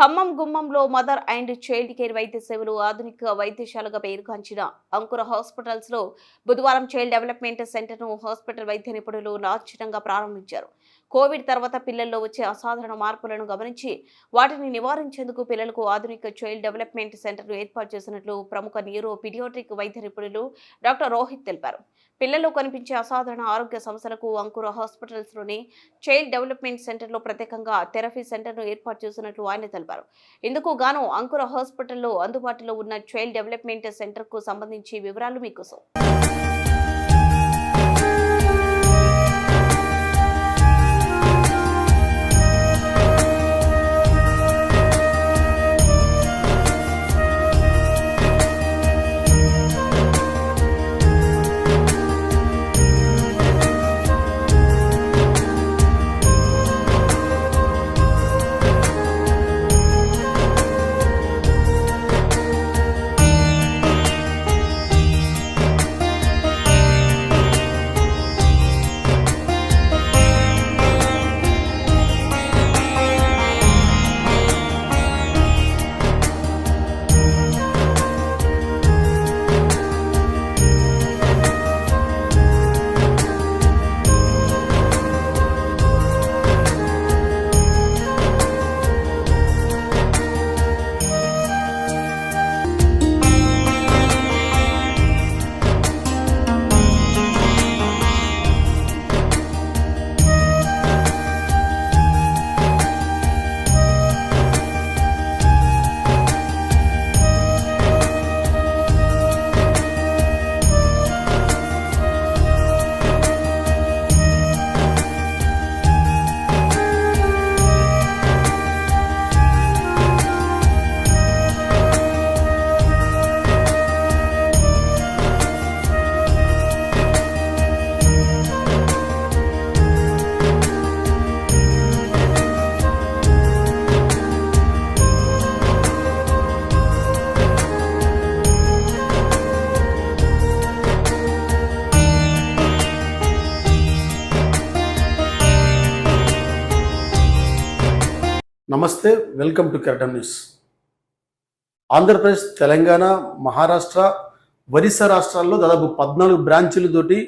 ఖమ్మం గుమ్మంలో mother and child care వైద్య సేవలు ఆధునిక వైద్యశాలగా పేరుగాంచిన అంకుర హాస్పిటల్స్లో బుధవారం చైల్డ్ డెవలప్మెంట్ సెంటర్ను హాస్పిటల్ వైద్య నిపుణులు లాంఛనంగా ప్రారంభించారు. కోవిడ్ తర్వాత పిల్లల్లో వచ్చే అసాధారణ మార్పులను గమనించి వాటిని నివారించేందుకు పిల్లలకు ఆధునిక చైల్డ్ డెవలప్మెంట్ సెంటర్ను ఏర్పాటు చేసినట్లు ప్రముఖ న్యూరో పీడియాట్రిక్ వైద్య నిపుణులు డాక్టర్ రోహిత్ తెలిపారు. పిల్లల్లో కనిపించే అసాధారణ ఆరోగ్య సమస్యలకు అంకుర హాస్పిటల్స్లోని చైల్డ్ డెవలప్మెంట్ సెంటర్లో ప్రత్యేకంగా థెరపీ సెంటర్ను ఏర్పాటు చేసినట్లు ఆయన తెలిపారు. ఇందుకు గాను అంకుర హాస్పిటల్లో అందుబాటులో ఉన్న చైల్డ్ డెవలప్మెంట్ సెంటర్కు సంబంధించి వివరాలు మీకోసం. Welcome to Keratam news. Andhra Pradesh Telangana Maharashtra Orissa రాష్ట్రాల్లో దాదాపు పద్నాలుగు బ్రాంచీలతోటి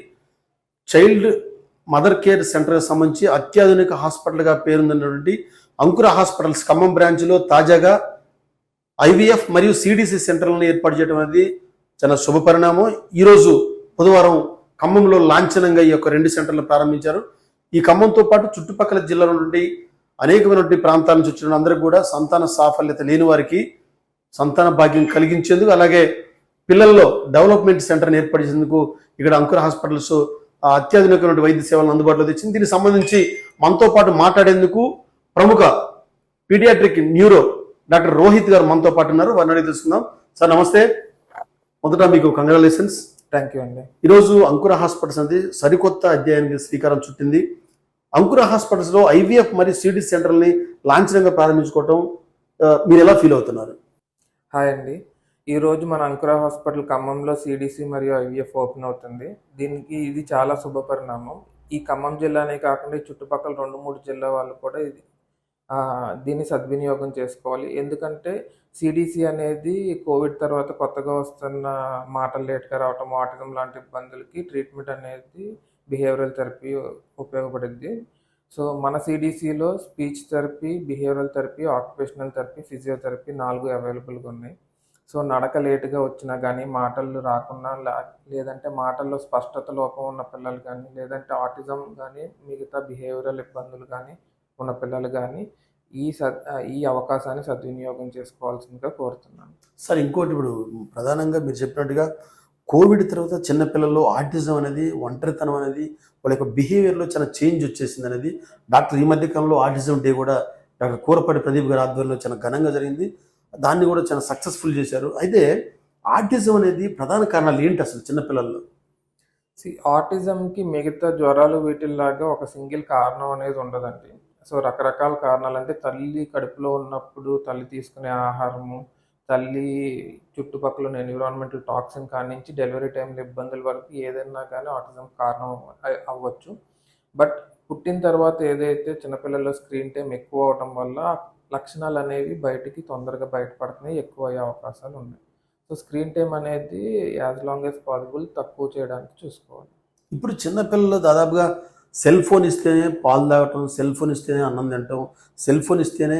చైల్డ్ మదర్ కేర్ సెంటర్కి సంబంధించి అత్యాధునిక హాస్పిటల్గా పేరుందినటువంటి అంకుర హాస్పిటల్స్ ఖమ్మం బ్రాంచ్లో తాజాగా ఐవీఎఫ్ మరియు సిడిసి సెంటర్లను ఏర్పాటు చేయడం అనేది చాలా శుభ పరిణామం. ఈరోజు బుధవారం ఖమ్మంలో లాంఛనంగా ఈ యొక్క రెండు సెంటర్లు ప్రారంభించారు. ఈ ఖమ్మంతో పాటు చుట్టుపక్కల జిల్లాల నుండి అనేకమైనటువంటి ప్రాంతాల నుంచి వచ్చిన అందరికి కూడా సంతాన సాఫల్యత లేని వారికి సంతాన భాగ్యం కలిగించేందుకు అలాగే పిల్లల్లో డెవలప్మెంట్ సెంటర్ని ఏర్పరిచేందుకు ఇక్కడ అంకుర హాస్పిటల్స్ అత్యాధునికమైన వైద్య సేవలను అందుబాటులో తెచ్చింది. దీనికి సంబంధించి మనతో పాటు మాట్లాడేందుకు ప్రముఖ పీడియాట్రిక్ న్యూరో డాక్టర్ రోహిత్ గారు మనతో పాటు ఉన్నారు. వారిని అడిగి తెలుసుకుందాం. సార్ నమస్తే. మొదట మీకు కంగ్రాచులేషన్స్. థ్యాంక్ యూ అండి. ఈరోజు అంకుర హాస్పిటల్స్ అనేది సరికొత్త అధ్యాయానికి శ్రీకారం చుట్టింది. అంకుర హాస్పిటల్స్లో ఐవీఎఫ్ మరియు సిడి సెంటర్ని లాంఛనంగా ప్రారంభించుకోవటం మీరు ఎలా ఫీల్ అవుతున్నారు? హాయ్ అండి. ఈరోజు మన అంకుర హాస్పిటల్ ఖమ్మంలో సిడిసి మరియు ఐవీఎఫ్ ఓపెన్ అవుతుంది. దీనికి ఇది చాలా శుభ పరిణామం. ఈ ఖమ్మం జిల్లానే కాకుండా ఈ చుట్టుపక్కల రెండు మూడు జిల్లా వాళ్ళు కూడా ఇది దీన్ని సద్వినియోగం చేసుకోవాలి. ఎందుకంటే సిడిసి అనేది కోవిడ్ తర్వాత కొత్తగా వస్తున్న మాటలు లేట్గా రావటం ఆటిజం లాంటి ఇబ్బందులకి ట్రీట్మెంట్ అనేది బిహేవియరల్ థెరపీ ఉపయోగపడుద్ది. సో మన సిడిసిలో speech therapy behavioural therapy occupational therapy physiotherapy నాలుగు అవైలబుల్గా ఉన్నాయి. సో నడక లేటుగా వచ్చినా కానీ మాటలు రాకున్నా లేదంటే మాటల్లో స్పష్టత లోపం ఉన్న పిల్లలు కానీ లేదంటే ఆటిజం కానీ మిగతా బిహేవియరల్ ఇబ్బందులు కానీ ఉన్న పిల్లలు కానీ ఈ సద్ ఈ అవకాశాన్ని సద్వినియోగం చేసుకోవాల్సిందిగా కోరుతున్నాను. సార్ ఇంకోటి ఇప్పుడు ప్రధానంగా మీరు చెప్పినట్టుగా కోవిడ్ తర్వాత చిన్నపిల్లల్లో ఆర్టిజం అనేది ఒంటరితనం అనేది వాళ్ళ యొక్క బిహేవియర్లో చాలా చేంజ్ వచ్చేసింది అనేది. డాక్టర్ ఈ మధ్య కాలంలో ఆర్టిజం డే కూడా డాక్టర్ కూరపాటి ప్రదీప్ గారి ఆధ్వర్యంలో చాలా ఘనంగా జరిగింది. దాన్ని కూడా చాలా సక్సెస్ఫుల్ చేశారు. అయితే ఆర్టిజం అనేది ప్రధాన కారణాలు ఏంటి అసలు చిన్నపిల్లల్లో? ఆర్టిజంకి మిగతా జ్వరాలు వీటిల్లాగా ఒక సింగిల్ కారణం అనేది ఉండదండి. సో రకరకాల కారణాలు అంటే తల్లి కడుపులో ఉన్నప్పుడు తల్లి తీసుకునే ఆహారము తల్లి చుట్టుపక్కల ఉన్న ఎన్విరాన్మెంటల్ టాక్సిన్ కాడి నుంచి డెలివరీ టైంలో ఇబ్బందుల వరకు ఏదైనా కానీ ఆటిజం కారణం అవ్వచ్చు. బట్ పుట్టిన తర్వాత ఏదైతే చిన్నపిల్లల్లో స్క్రీన్ టైం ఎక్కువ అవడం వల్ల లక్షణాలు అనేవి బయటికి తొందరగా బయటపడుతున్నాయి ఎక్కువ అయ్యే అవకాశాలు ఉన్నాయి. సో స్క్రీన్ టైం అనేది యాజ్ లాంగ్ యాజ్ పాసిబుల్ తక్కువ చేయడానికి చూసుకోవాలి. ఇప్పుడు చిన్నపిల్లలు దాదాపుగా సెల్ ఫోన్ ఇస్తేనే పాలు తాగటం సెల్ ఫోన్ ఇస్తేనే అన్నం తినటం సెల్ ఫోన్ ఇస్తేనే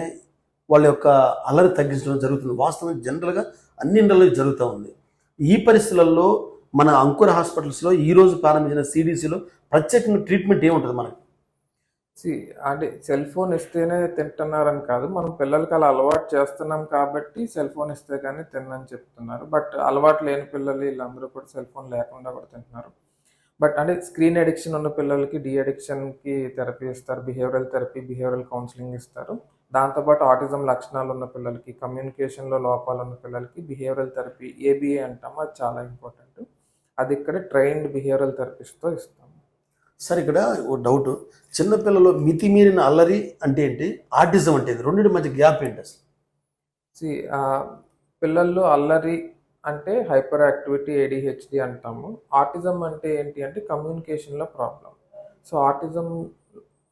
వాళ్ళ యొక్క అల్లరి తగ్గించడం జరుగుతుంది. వాస్తవం జనరల్గా అన్ని ఇండల్లో జరుగుతూ ఉంది. ఈ పరిస్థితులలో మన అంకుర హాస్పిటల్స్లో ఈ రోజు ప్రారంభించిన సిడిసిలో ప్రత్యేకంగా ట్రీట్మెంట్ ఏముంటుంది మనకి? అంటే సెల్ ఫోన్ ఇస్తేనే తింటున్నారని కాదు. మనం పిల్లలకి అలా అలవాటు చేస్తున్నాం కాబట్టి సెల్ ఫోన్ ఇస్తే కానీ తినని చెప్తున్నారు. బట్ అలవాటు లేని పిల్లలు వీళ్ళందరూ కూడా సెల్ ఫోన్ లేకుండా కూడా తింటున్నారు. బట్ అంటే స్క్రీన్ అడిక్షన్ ఉన్న పిల్లలకి డీ అడిక్షన్కి థెరపీ ఇస్తారు. బిహేవియరల్ థెరపీ బిహేవియరల్ కౌన్సిలింగ్ ఇస్తారు. దాంతోపాటు ఆటిజం లక్షణాలు ఉన్న పిల్లలకి కమ్యూనికేషన్లో లోపాలు ఉన్న పిల్లలకి బిహేవియరల్ థెరపీ ఏబిఏ అంటాము. అది చాలా ఇంపార్టెంట్ అది ఇక్కడ ట్రైన్డ్ బిహేవియరల్ థెరపిస్ట్తో ఇస్తాము. సార్ ఇక్కడ ఓ డౌట్ చిన్నపిల్లలు మితిమీరిన అల్లరి అంటే ఏంటి? ఆర్టిజం అంటే? రెండింటి మధ్య గ్యాప్ ఏంటి అసలు? పిల్లల్లో అల్లరి అంటే హైపర్ యాక్టివిటీ ఏడిహెచ్డి అంటాము. ఆటిజం అంటే ఏంటి అంటే కమ్యూనికేషన్లో ప్రాబ్లం సో ఆటిజం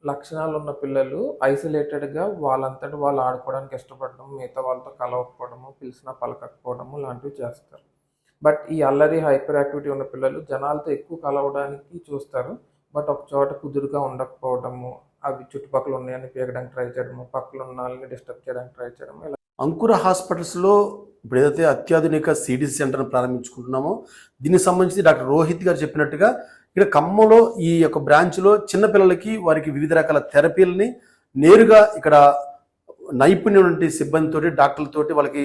లక్షణాలు ఉన్న పిల్లలు ఐసోలేటెడ్గా వాళ్ళంతటి వాళ్ళు ఆడుకోవడానికి ఇష్టపడడం మిగతా వాళ్ళతో కలవకపోవడము పిలిచినా పలకకపోవడము లాంటివి చేస్తారు. బట్ ఈ అల్లరి హైపర్ యాక్టివిటీ ఉన్న పిల్లలు జనాలతో ఎక్కువ కలవడానికి చూస్తారు. బట్ ఒక చోట కుదురుగా ఉండకపోవడము అవి చుట్టుపక్కల ఉన్నాయని పీకడానికి ట్రై చేయడము పక్కన ఉన్న వాళ్ళని డిస్టర్బ్ చేయడానికి ట్రై చేయడము ఇలా అంకుర హాస్పిటల్స్లో ఇప్పుడు ఏదైతే అత్యాధునిక సిడిసి సెంటర్ను ప్రారంభించుకుంటున్నామో దీనికి సంబంధించి డాక్టర్ రోహిత్ గారు చెప్పినట్టుగా ఇక్కడ ఖమ్మంలో ఈ యొక్క బ్రాంచ్లో చిన్నపిల్లలకి వారికి వివిధ రకాల థెరపీలని నేరుగా ఇక్కడ నైపుణ్యం నుండి సిబ్బందితోటి డాక్టర్లతోటి వాళ్ళకి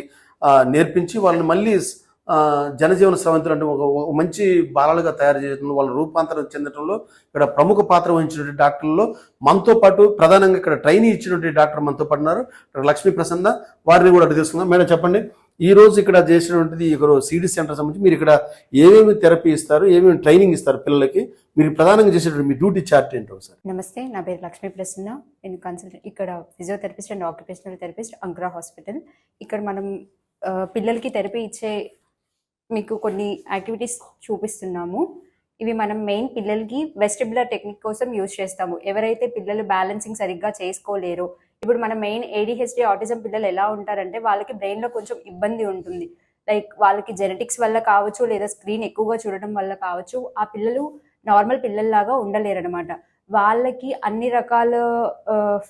నేర్పించి వాళ్ళని మళ్ళీ జనజీవన స్రవంతులు అంటే ఒక మంచి బాలలుగా తయారు చేయడంలో వాళ్ళ రూపాంతరం చెందడంలో ఇక్కడ ప్రముఖ పాత్ర వహించినటువంటి డాక్టర్లలో మనతో పాటు ప్రధానంగా ఇక్కడ ట్రైనింగ్ ఇచ్చినటువంటి డాక్టర్ మనతో పాటున్నారు లక్ష్మీ ప్రసన్న వారిని కూడా అడిగి తెలుసుకుందాం. మేడం చెప్పండి. ఈ రోజు ఇక్కడ చేసినటువంటిది ఇక్కడ సిడి సెంటర్ సంబంధించి మీరు ఇక్కడ ఏమేమి థెరపీ ఇస్తారు ఏమేమి ట్రైనింగ్ ఇస్తారు పిల్లలకి? మీరు ప్రధానంగా చేసేటువంటి మీ డ్యూటీ చార్ట్ ఏంటో సార్ నమస్తే నా పేరు లక్ష్మీ ప్రసన్న. నేను కన్సల్టెంట్ ఇక్కడ physiotherapist and occupational therapist Angra hospital ఇక్కడ మనం పిల్లలకి థెరపీ ఇచ్చే మీకు కొన్ని యాక్టివిటీస్ చూపిస్తున్నాము. ఇవి మనం మెయిన్ పిల్లలకి వెస్టిబులర్ టెక్నిక్ కోసం యూజ్ చేస్తాము. ఎవరైతే పిల్లలు బ్యాలెన్సింగ్ సరిగ్గా చేసుకోలేరో ఇప్పుడు మన మెయిన్ ఏడిహెచ్డి ఆటిజం పిల్లలు ఎలా ఉంటారంటే వాళ్ళకి బ్రెయిన్లో కొంచెం ఇబ్బంది ఉంటుంది. లైక్ వాళ్ళకి జెనెటిక్స్ వల్ల కావచ్చు లేదా స్క్రీన్ ఎక్కువగా చూడడం వల్ల కావచ్చు ఆ పిల్లలు నార్మల్ పిల్లల్లాగా ఉండలేరు అనమాట వాళ్ళకి అన్ని రకాల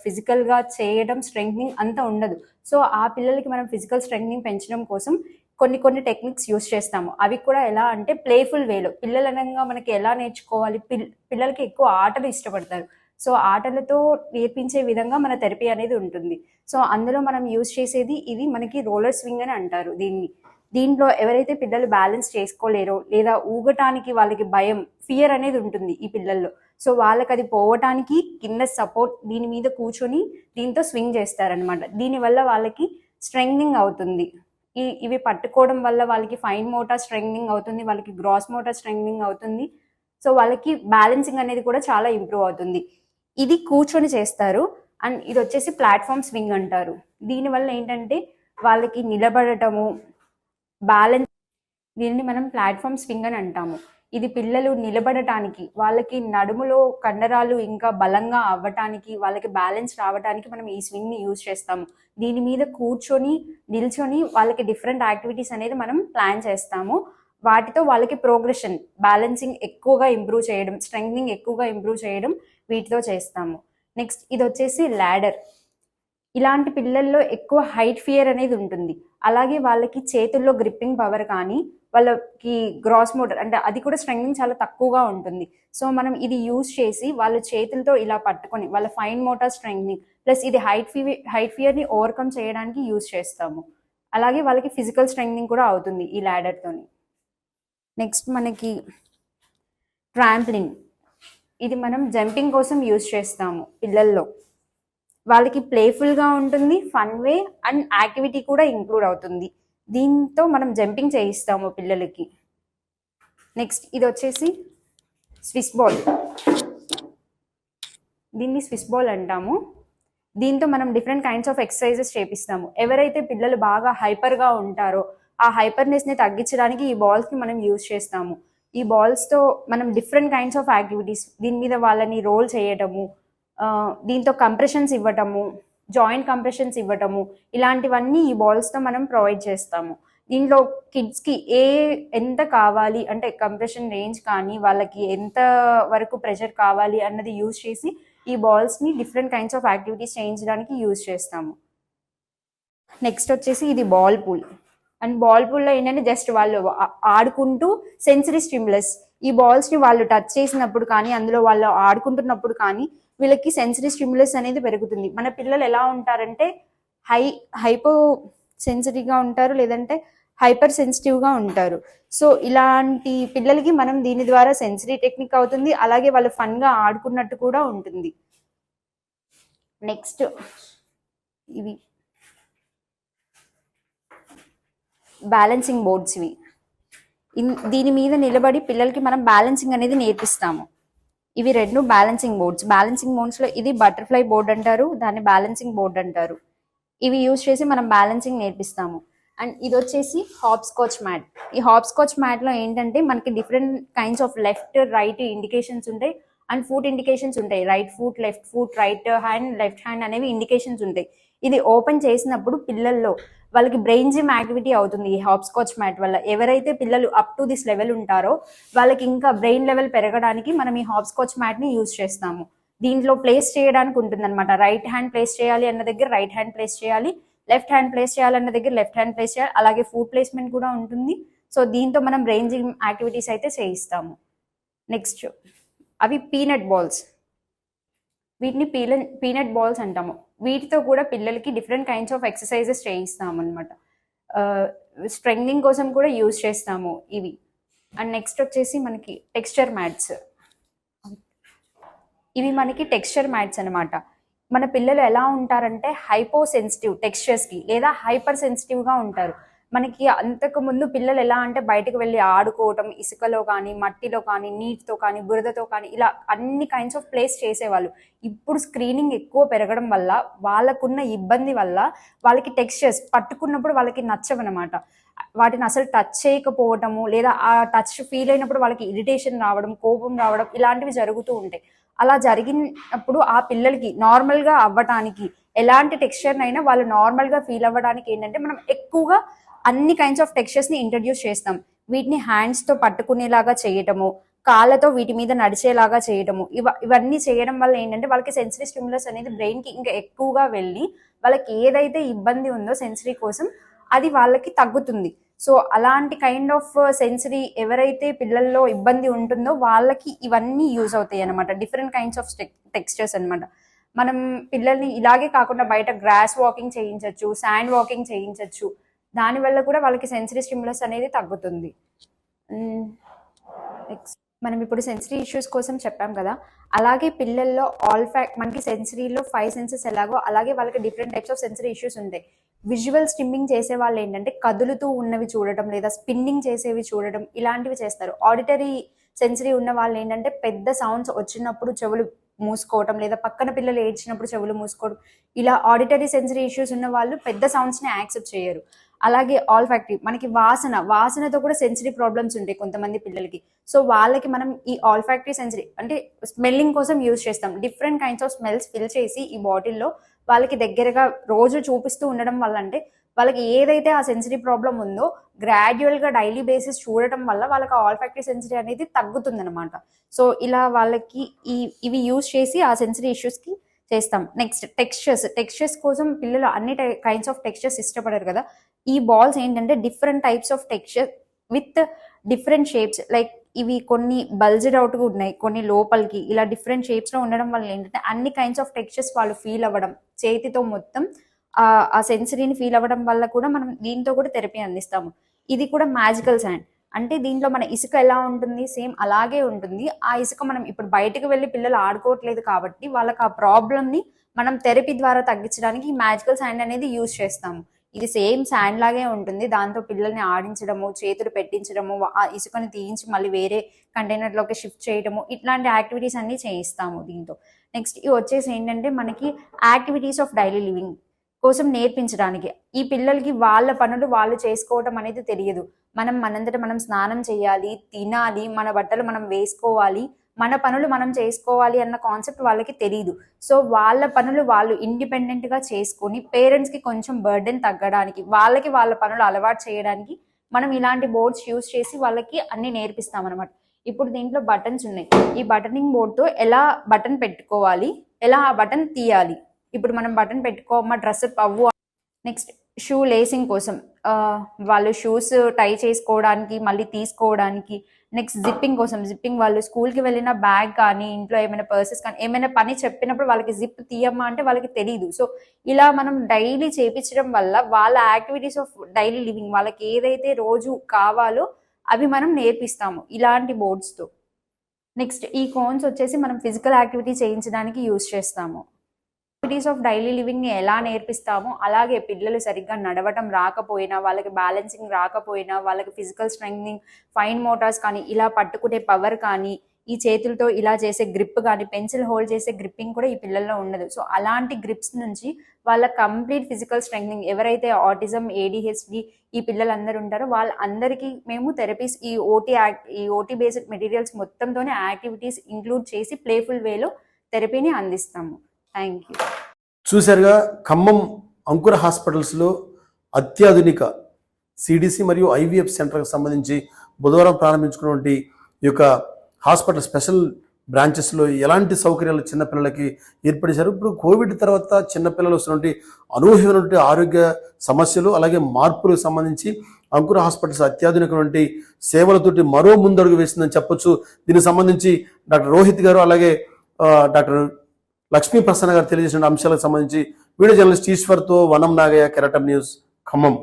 ఫిజికల్గా చేయడం స్ట్రెంగ్నింగ్ అంత ఉండదు. సో ఆ పిల్లలకి మనం ఫిజికల్ స్ట్రెంగ్నింగ్ పెంచడం కోసం కొన్ని కొన్ని టెక్నిక్స్ యూస్ చేస్తాము. అవి కూడా ఎలా అంటే ప్లేఫుల్ వేలో పిల్లలు మనకి ఎలా నేర్చుకోవాలి పిల్ పిల్లలకి ఎక్కువ ఆటలు ఇష్టపడతారు. సో ఆటలతో నేర్పించే విధంగా మన థెరపీ అనేది ఉంటుంది. సో అందులో మనం యూజ్ చేసేది ఇది మనకి రోలర్ స్వింగ్ అని అంటారు దీన్ని. దీంట్లో ఎవరైతే పిల్లలు బ్యాలెన్స్ చేసుకోలేరో లేదా ఊగటానికి వాళ్ళకి భయం ఫియర్ అనేది ఉంటుంది ఈ పిల్లల్లో. సో వాళ్ళకి అది పోవటానికి కింద సపోర్ట్ దీని మీద కూర్చొని దీంతో స్వింగ్ చేస్తారనమాట దీనివల్ల వాళ్ళకి స్ట్రెంగ్నింగ్ అవుతుంది. ఈ ఇవి పట్టుకోవడం వల్ల వాళ్ళకి ఫైన్ మోటార్ స్ట్రెంగ్నింగ్ అవుతుంది వాళ్ళకి గ్రాస్ మోటార్ స్ట్రెంగ్నింగ్ అవుతుంది. సో వాళ్ళకి బ్యాలెన్సింగ్ అనేది కూడా చాలా ఇంప్రూవ్ అవుతుంది. ఇది కూర్చొని చేస్తారు. అండ్ ఇది వచ్చేసి ప్లాట్ఫామ్ స్వింగ్ అంటారు. దీనివల్ల ఏంటంటే వాళ్ళకి నిలబడటము బ్యాలెన్స్ దీనిని మనం ప్లాట్ఫామ్ స్వింగ్ అని అంటాము. ఇది పిల్లలు నిలబడటానికి వాళ్ళకి నడుములో కండరాలు ఇంకా బలంగా అవ్వటానికి వాళ్ళకి బ్యాలెన్స్ రావడానికి మనం ఈ స్వింగ్ని యూజ్ చేస్తాము. దీని మీద కూర్చొని నిల్చొని వాళ్ళకి డిఫరెంట్ యాక్టివిటీస్ అనేది మనం ప్లాన్ చేస్తాము. వాటితో వాళ్ళకి ప్రోగ్రెషన్ బ్యాలెన్సింగ్ ఎక్కువగా ఇంప్రూవ్ చేయడం స్ట్రెంగ్నింగ్ ఎక్కువగా ఇంప్రూవ్ చేయడం వీటితో చేస్తాము. నెక్స్ట్ ఇది వచ్చేసి ల్యాడర్ ఇలాంటి పిల్లల్లో ఎక్కువ హైట్ ఫియర్ అనేది ఉంటుంది. అలాగే వాళ్ళకి చేతుల్లో గ్రిప్పింగ్ పవర్ కానీ వాళ్ళకి గ్రాస్ మోటర్ అంటే అది కూడా స్ట్రెంగ్ చాలా తక్కువగా ఉంటుంది. సో మనం ఇది యూజ్ చేసి వాళ్ళ చేతులతో ఇలా పట్టుకొని వాళ్ళ ఫైన్ మోటార్ స్ట్రెంగ్నింగ్ ప్లస్ ఇది హైట్ ఫీ హైట్ ఫియర్ని ఓవర్కమ్ చేయడానికి యూజ్ చేస్తాము. అలాగే వాళ్ళకి ఫిజికల్ స్ట్రెంగ్నింగ్ కూడా అవుతుంది ఈ ల్యాడర్తోని నెక్స్ట్ మనకి ట్రాంప్లిన్ ఇది మనం జంపింగ్ కోసం యూజ్ చేస్తాము పిల్లల్లో. వాళ్ళకి ప్లేఫుల్గా ఉంటుంది ఫన్ వే అండ్ యాక్టివిటీ కూడా ఇంక్లూడ్ అవుతుంది. దీంతో మనం జంపింగ్ చేయిస్తాము పిల్లలకి. నెక్స్ట్ ఇది వచ్చేసి స్విస్ బాల్ దీన్ని స్విస్ బాల్ అంటాము. దీంతో మనం డిఫరెంట్ కైండ్స్ ఆఫ్ ఎక్సర్సైజెస్ చేపిస్తాము. ఎవరైతే పిల్లలు బాగా హైపర్గా ఉంటారో ఆ హైపర్నెస్ని తగ్గించడానికి ఈ బాల్స్ని మనం యూజ్ చేస్తాము. ఈ బాల్స్తో మనం డిఫరెంట్ కైండ్స్ ఆఫ్ యాక్టివిటీస్ దీని మీద వాళ్ళని రోల్ చేయటము దీంతో కంప్రెషన్స్ ఇవ్వటము జాయింట్ కంప్రెషన్స్ ఇవ్వటము ఇలాంటివన్నీ ఈ బాల్స్తో మనం ప్రొవైడ్ చేస్తాము. దీంట్లో కిడ్స్కి ఏ ఎంత కావాలి అంటే కంప్రెషన్ రేంజ్ కానీ వాళ్ళకి ఎంత వరకు ప్రెషర్ కావాలి అన్నది యూజ్ చేసి ఈ బాల్స్ని డిఫరెంట్ కైండ్స్ ఆఫ్ యాక్టివిటీస్ చేయించడానికి యూజ్ చేస్తాము. నెక్స్ట్ వచ్చేసి ఇది బాల్ పూల్ అండ్ బాల్ పూల్లో ఏంటంటే జస్ట్ వాళ్ళు ఆడుకుంటూ సెన్సరీ స్టిమ్యులస్ ఈ బాల్స్ని వాళ్ళు టచ్ చేసినప్పుడు కానీ అందులో వాళ్ళు ఆడుకుంటున్నప్పుడు కానీ వీళ్ళకి సెన్సరీ స్టిమ్యులస్ అనేది పెరుగుతుంది. మన పిల్లలు ఎలా ఉంటారంటే హై హైపో సెన్సిటివ్గా ఉంటారు లేదంటే హైపర్ సెన్సిటివ్గా ఉంటారు. సో ఇలాంటి పిల్లలకి మనం దీని ద్వారా సెన్సరీ టెక్నిక్ అవుతుంది అలాగే వాళ్ళు ఫన్గా ఆడుకున్నట్టు కూడా ఉంటుంది. నెక్స్ట్ ఇవి. బ్యాలెన్సింగ్ బోర్డ్స్ ఇవి. దీని మీద నిలబడి పిల్లలకి మనం బ్యాలెన్సింగ్ అనేది నేర్పిస్తాము. ఇవి రెండు బ్యాలెన్సింగ్ బోర్డ్స్ బ్యాలెన్సింగ్ బోర్డ్స్లో ఇది బటర్ఫ్లై బోర్డ్ అంటారు దాన్ని బ్యాలెన్సింగ్ బోర్డ్ అంటారు. ఇవి యూజ్ చేసి మనం బ్యాలెన్సింగ్ నేర్పిస్తాము. అండ్ ఇది వచ్చేసి హాప్ స్కాచ్ మ్యాట్ ఈ హాప్ స్కాచ్ మ్యాట్లో ఏంటంటే మనకి different kinds of left right indications ఉంటాయి అండ్ ఫుట్ ఇండికేషన్స్ ఉంటాయి. Right foot left foot right hand left hand అనేవి ఇండికేషన్స్ ఉంటాయి. ఇది ఓపెన్ చేసినప్పుడు పిల్లల్లో వాళ్ళకి బ్రెయిన్ జిమ్ యాక్టివిటీ అవుతుంది. ఈ హాప్ స్కాచ్ మ్యాట్ వల్ల ఎవరైతే పిల్లలు అప్ టు దిస్ లెవెల్ ఉంటారో వాళ్ళకి ఇంకా బ్రెయిన్ లెవెల్ పెరగడానికి మనం ఈ హాప్ స్కాచ్ మ్యాట్ని యూజ్ చేస్తాము. దీంట్లో ప్లేస్ చేయడానికి ఉంటుంది అనమాట రైట్ హ్యాండ్ ప్లేస్ చేయాలి అన్న దగ్గర రైట్ హ్యాండ్ ప్లేస్ చేయాలి. లెఫ్ట్ హ్యాండ్ ప్లేస్ చేయాలన్న దగ్గర లెఫ్ట్ హ్యాండ్ ప్లేస్ చేయాలి. అలాగే ఫుడ్ ప్లేస్మెంట్ కూడా ఉంటుంది. సో దీంతో మనం బ్రెయిన్ జిమ్ యాక్టివిటీస్ అయితే చేయిస్తాము. నెక్స్ట్ అవి పీనట్ బాల్స్. వీటిని పీల పీనట్ బాల్స్ అంటాము. వీటితో కూడా పిల్లలకి డిఫరెంట్ కైండ్స్ ఆఫ్ ఎక్సర్సైజెస్ చేయిస్తాము అనమాట స్ట్రెంగ్నింగ్ కోసం కూడా యూజ్ చేస్తాము ఇవి. అండ్ నెక్స్ట్ వచ్చేసి మనకి టెక్స్చర్ మ్యాట్స్ ఇవి మనకి టెక్స్చర్ మ్యాట్స్ అనమాట మన పిల్లలు ఎలా ఉంటారంటే హైపో సెన్సిటివ్ టెక్స్చర్స్కి లేదా హైపర్ సెన్సిటివ్గా ఉంటారు. మనకి అంతకు ముందు పిల్లలు ఎలా అంటే బయటకు వెళ్ళి ఆడుకోవటం ఇసుకలో కానీ మట్టిలో కానీ నీటితో కానీ బురదతో కానీ ఇలా అన్ని కైండ్స్ ఆఫ్ ప్లేస్ చేసేవాళ్ళు. ఇప్పుడు స్క్రీనింగ్ ఎక్కువ పెరగడం వల్ల వాళ్ళకున్న ఇబ్బంది వల్ల వాళ్ళకి టెక్స్చర్స్ పట్టుకున్నప్పుడు వాళ్ళకి నచ్చవన్నమాట. వాటిని అసలు టచ్ చేయకపోవటము లేదా ఆ టచ్ ఫీల్ అయినప్పుడు వాళ్ళకి ఇరిటేషన్ రావడం కోపం రావడం ఇలాంటివి జరుగుతూ ఉంటాయి. అలా జరిగినప్పుడు ఆ పిల్లలకి నార్మల్గా అవ్వటానికి ఎలాంటి టెక్స్చర్ అయినా వాళ్ళు నార్మల్గా ఫీల్ అవ్వడానికి ఏంటంటే మనం ఎక్కువగా అన్ని కైండ్స్ ఆఫ్ టెక్స్చర్స్ని ఇంట్రడ్యూస్ చేస్తాం. వీటిని హ్యాండ్స్తో పట్టుకునేలాగా చేయటము కాళ్ళతో వీటి మీద నడిచేలాగా చేయటము ఇవ ఇవన్నీ చేయడం వల్ల ఏంటంటే వాళ్ళకి సెన్సరీ స్టిమ్యులస్ అనేది బ్రెయిన్కి ఇంకా ఎక్కువగా వెళ్ళి వాళ్ళకి ఏదైతే ఇబ్బంది ఉందో సెన్సరీ కోసం అది వాళ్ళకి తగ్గుతుంది. సో అలాంటి కైండ్ ఆఫ్ సెన్సరీ ఎవరైతే పిల్లల్లో ఇబ్బంది ఉంటుందో వాళ్ళకి ఇవన్నీ యూజ్ అవుతాయి అనమాట డిఫరెంట్ కైండ్స్ ఆఫ్ టెక్స్చర్స్ అనమాట మనం పిల్లల్ని ఇలాగే కాకుండా బయట గ్రాస్ వాకింగ్ చేయించవచ్చు శాండ్ వాకింగ్ చేయించవచ్చు దానివల్ల కూడా వాళ్ళకి సెన్సరీ స్టిమ్యులస్ అనేది తగ్గుతుంది. నెక్స్ట్ మనం ఇప్పుడు సెన్సరీ ఇష్యూస్ కోసం చెప్పాం కదా. అలాగే పిల్లల్లో ఆల్ ఫ్యాక్ట్ మనకి సెన్సరీలో ఫైవ్ సెన్సెస్ ఎలాగో అలాగే వాళ్ళకి different types of sensory issues ఉంటాయి. విజువల్ స్టిమ్మింగ్ చేసే వాళ్ళు ఏంటంటే కదులుతూ ఉన్నవి చూడటం లేదా స్పిన్నింగ్ చేసేవి చూడటం ఇలాంటివి చేస్తారు. ఆడిటరీ సెన్సరీ ఉన్న వాళ్ళు ఏంటంటే పెద్ద సౌండ్స్ వచ్చినప్పుడు చెవులు మూసుకోవటం లేదా పక్కన పిల్లలు ఏడ్చినప్పుడు చెవులు మూసుకోవడం ఇలా ఆడిటరీ సెన్సరీ ఇష్యూస్ ఉన్న వాళ్ళు పెద్ద సౌండ్స్ని యాక్సెప్ట్ చేయరు. అలాగే ఆల్ ఫ్యాక్టరీ మనకి వాసన వాసనతో కూడా సెన్సరీ ప్రాబ్లమ్స్ ఉంటాయి కొంతమంది పిల్లలకి. సో వాళ్ళకి మనం ఈ ఆల్ ఫ్యాక్టరీ సెన్సరీ అంటే స్మెల్లింగ్ కోసం యూజ్ చేస్తాం. Different kinds of smells fill చేసి ఈ బాటిల్లో వాళ్ళకి దగ్గరగా రోజు చూపిస్తూ ఉండడం వల్ల అంటే వాళ్ళకి ఏదైతే ఆ సెన్సరీ ప్రాబ్లం ఉందో గ్రాడ్యువల్గా డైలీ బేసిస్ చూడటం వల్ల వాళ్ళకి ఆల్ ఫ్యాక్టరీ సెన్సరీ అనేది తగ్గుతుందనమాట సో ఇలా వాళ్ళకి ఈ ఇవి యూజ్ చేసి ఆ సెన్సరీ ఇష్యూస్కి చేస్తాం. నెక్స్ట్ టెక్స్చర్స్ టెక్స్చర్స్ కోసం పిల్లలు అన్ని కైండ్స్ ఆఫ్ టెక్స్చర్స్ ఇష్టపడరు కదా. ఈ బాల్స్ ఏంటంటే different types of texture with different shapes like ఇవి కొన్ని బల్జ్డ్ అవుట్ ఉన్నాయి కొన్ని లోపలికి. ఇలా డిఫరెంట్ షేప్స్లో ఉండడం వల్ల ఏంటంటే అన్ని కైండ్స్ ఆఫ్ టెక్స్చర్స్ వాళ్ళు ఫీల్ అవ్వడం చేతితో మొత్తం ఆ సెన్సరీని ఫీల్ అవ్వడం వల్ల కూడా మనం దీంతో కూడా థెరపీ అందిస్తాము. ఇది కూడా మ్యాజికల్ శాండ్ అంటే దీంట్లో మన ఇసుక ఎలా ఉంటుంది? సేమ్ అలాగే ఉంటుంది. ఆ ఇసుక మనం ఇప్పుడు బయటకు వెళ్ళి పిల్లలు ఆడుకోవట్లేదు కాబట్టి వాళ్ళకి ఆ ప్రాబ్లమ్ని మనం థెరపీ ద్వారా తగ్గించడానికి ఈ మ్యాజికల్ శాండ్ అనేది యూజ్ చేస్తాము. ఇది సేమ్ శాండ్ లాగే ఉంటుంది. దాంతో పిల్లల్ని ఆడించడము చేతులు పెట్టించడము ఆ ఇసుకని తీయించి మళ్ళీ వేరే కంటైనర్లోకి షిఫ్ట్ చేయడము ఇట్లాంటి యాక్టివిటీస్ అన్ని చేయిస్తాము దీంతో. నెక్స్ట్ ఇవి వచ్చేసి ఏంటంటే మనకి యాక్టివిటీస్ ఆఫ్ డైలీ లివింగ్ కోసం నేర్పించడానికి. ఈ పిల్లలకి వాళ్ళ పనులు వాళ్ళు చేసుకోవటం అనేది తెలియదు. మనం మనంతట మనం స్నానం చేయాలి తినాలి మన బట్టలు మనం వేసుకోవాలి మన పనులు మనం చేసుకోవాలి అన్న కాన్సెప్ట్ వాళ్ళకి తెలియదు సో వాళ్ళ పనులు వాళ్ళు ఇండిపెండెంట్గా చేసుకొని పేరెంట్స్కి కొంచెం బర్డెన్ తగ్గడానికి వాళ్ళకి వాళ్ళ పనులు అలవాటు చేయడానికి మనం ఇలాంటి బోర్డ్స్ యూస్ చేసి వాళ్ళకి అన్ని నేర్పిస్తాం అనమాట ఇప్పుడు దీంట్లో బటన్స్ ఉన్నాయి. ఈ బటనింగ్ బోర్డ్తో ఎలా బటన్ పెట్టుకోవాలి ఎలా ఆ బటన్ తీయాలి? ఇప్పుడు మనం బటన్ పెట్టుకోమా డ్రెస్ అవ్వు? నెక్స్ట్ షూ లేసింగ్ కోసం. వాళ్ళు షూస్ టై చేసుకోవడానికి మళ్ళీ తీసుకోవడానికి నెక్స్ట్ జిప్పింగ్ కోసం జిప్పింగ్ వాళ్ళు స్కూల్కి వెళ్ళిన బ్యాగ్ కానీ ఇంట్లో ఏమైనా పర్సెస్ కానీ ఏమైనా పని చెప్పినప్పుడు వాళ్ళకి జిప్ తీయమ్మా అంటే వాళ్ళకి తెలియదు సో ఇలా మనం డైలీ చేపించడం వల్ల వాళ్ళ యాక్టివిటీస్ ఆఫ్ డైలీ లివింగ్ వాళ్ళకి ఏదైతే రోజు కావాలో అవి మనం నేర్పిస్తాము ఇలాంటి బోర్డ్స్తో నెక్స్ట్ ఈ కోన్స్ వచ్చేసి మనం ఫిజికల్ యాక్టివిటీ చేయించడానికి యూస్ చేస్తాము. యాక్టివిటీస్ ఆఫ్ డైలీ లివింగ్ని ఎలా నేర్పిస్తామో అలాగే పిల్లలు సరిగ్గా నడవటం రాకపోయినా వాళ్ళకి బ్యాలెన్సింగ్ రాకపోయినా వాళ్ళకి ఫిజికల్ స్ట్రెంగ్నింగ్ ఫైన్ మోటార్స్ కానీ ఇలా పట్టుకునే పవర్ కానీ ఈ చేతులతో ఇలా చేసే గ్రిప్ కానీ పెన్సిల్ హోల్డ్ చేసే గ్రిప్పింగ్ కూడా ఈ పిల్లల్లో ఉండదు. సో అలాంటి గ్రిప్స్ నుంచి వాళ్ళ కంప్లీట్ ఫిజికల్ స్ట్రెంగ్నింగ్ ఎవరైతే ఆటిజం ఏడిహెచ్డి ఈ పిల్లలందరూ ఉంటారో వాళ్ళందరికీ మేము థెరపీస్ ఈ ఓటీ ఈ ఓటీ బేస్డ్ మెటీరియల్స్ మొత్తంతోనే యాక్టివిటీస్ ఇంక్లూడ్ చేసి ప్లేఫుల్ వేలో థెరపీని అందిస్తాము. థ్యాంక్ యూ చూశారుగా ఖమ్మం అంకుర హాస్పిటల్స్లో అత్యాధునిక సిడిసి మరియు ఐవీఎఫ్ సెంటర్కి సంబంధించి బుధవారం ప్రారంభించుకున్నటువంటి ఈ యొక్క హాస్పిటల్ స్పెషల్ బ్రాంచెస్లో ఎలాంటి సౌకర్యాలు చిన్నపిల్లలకి ఏర్పడేశారు ఇప్పుడు కోవిడ్ తర్వాత చిన్నపిల్లలు వస్తున్నటువంటి అనూహ్యమైనటువంటి ఆరోగ్య సమస్యలు అలాగే మార్పులకు సంబంధించి అంకుర హాస్పిటల్స్ అత్యాధునికటువంటి సేవలతోటి మరో ముందడుగు వేసిందని చెప్పొచ్చు. దీనికి సంబంధించి డాక్టర్ రోహిత్ గారు అలాగే డాక్టర్ లక్ష్మీ ప్రసన్న గారు తెలియజేసిన అంశాలకు సంబంధించి వీడియో జర్నలిస్ట్ ఈశ్వర్తో వనం నాగయ్య కెరటం న్యూస్ ఖమ్మం.